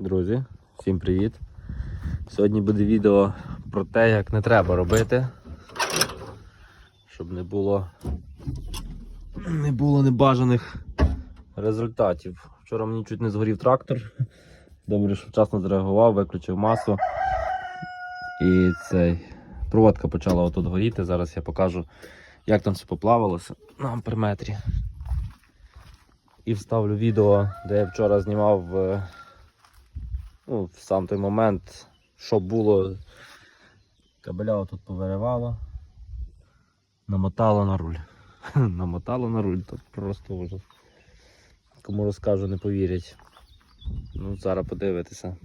Друзі, всім привіт! Сьогодні буде відео про те, як не треба робити, щоб не було, не було небажаних результатів. Вчора мені чуть не згорів трактор. Добре, що вчасно зреагував, виключив масу. І цей проводка почала отут горіти. Зараз я покажу, як там все поплавилося на амперметрі. І вставлю відео, де я вчора знімав е, ну, в сам той момент, що було. Кабеля тут повиривало, намотало на руль. намотало на руль, то просто ужас. Кому розкажу, не повірять. Ну, зараз подивитися.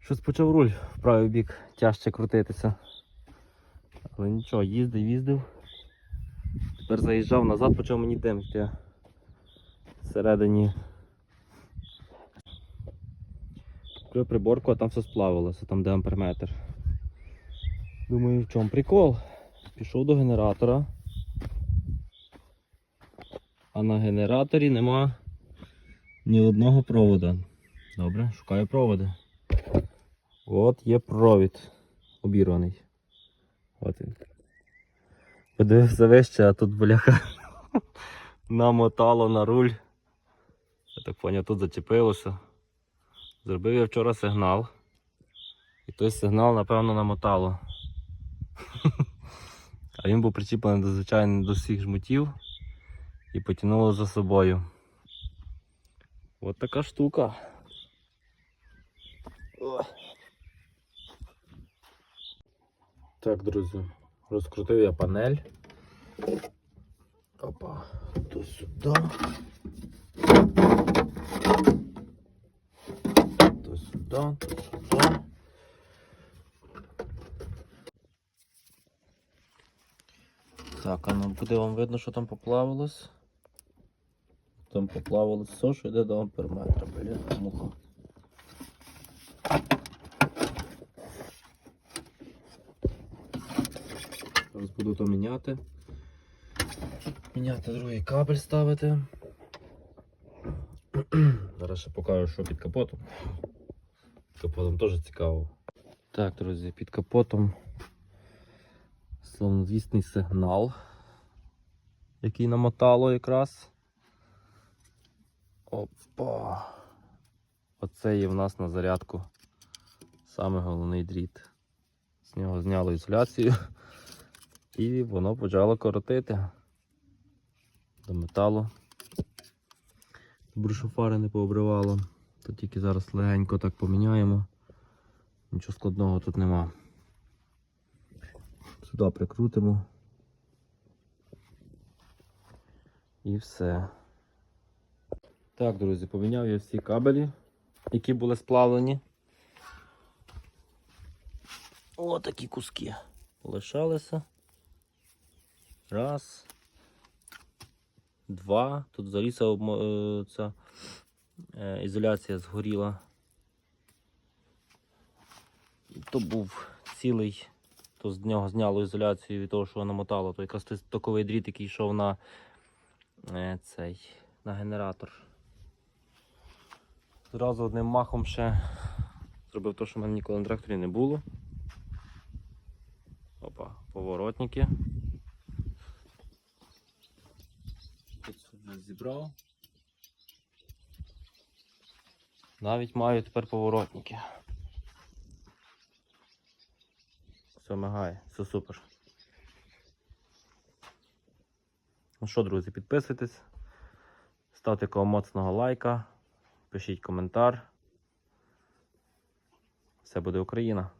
Щось почав руль в правий бік тяжче крутитися. Але нічого, їздив, їздив. Тепер заїжджав назад, почав мені дим йти всередині. Відкрив приборку, а там все сплавилося, там де амперметр. Думаю, в чому прикол? Пішов до генератора. А на генераторі нема ні одного провода. Добре, шукаю проводи. От є провід обірваний. От він. Подивився вище, а тут бляха намотало на руль. Я так поняв, тут зачепилося. Зробив я вчора сигнал. І той сигнал, напевно, намотало. А він був причіплений до звичайно до всіх жмутів і потягнуло за собою. От така штука. Так, друзі, розкрутив я панель. Опа, то сюди. Сюди, то. Так, а ну буде вам видно, що там поплавилось. Там поплавилось все, що йде до амперметра. Блін, муха. Зараз буду то міняти. Міняти другий кабель ставити. Зараз ще покажу, що під капотом. Капотом теж цікаво. Так, друзі, під капотом славнозвісний сигнал, який намотало якраз. Опа! Оце є в нас на зарядку саме головний дріт. З нього зняли ізоляцію і воно почало коротити до металу. Добре, що фари не пообривало. Тут тільки зараз легенько так поміняємо. Нічого складного тут нема. Сюди прикрутимо. І все. Так, друзі, поміняв я всі кабелі, які були сплавлені. О, такі куски лишалися. Раз. Два. Тут заліса е, ця ізоляція згоріла. То був цілий, то з нього зняло ізоляцію від того, що намотало. То якраз токовий дріт, який йшов на е, цей на генератор. Зразу одним махом ще зробив те, що в мене ніколи на тракторі не було. Опа, поворотники. Тут зібрав. Навіть маю тепер поворотники. Все мигає, все супер. Ну що, друзі, підписуйтесь, ставте кого моцного лайка, пишіть коментар. Все буде Україна.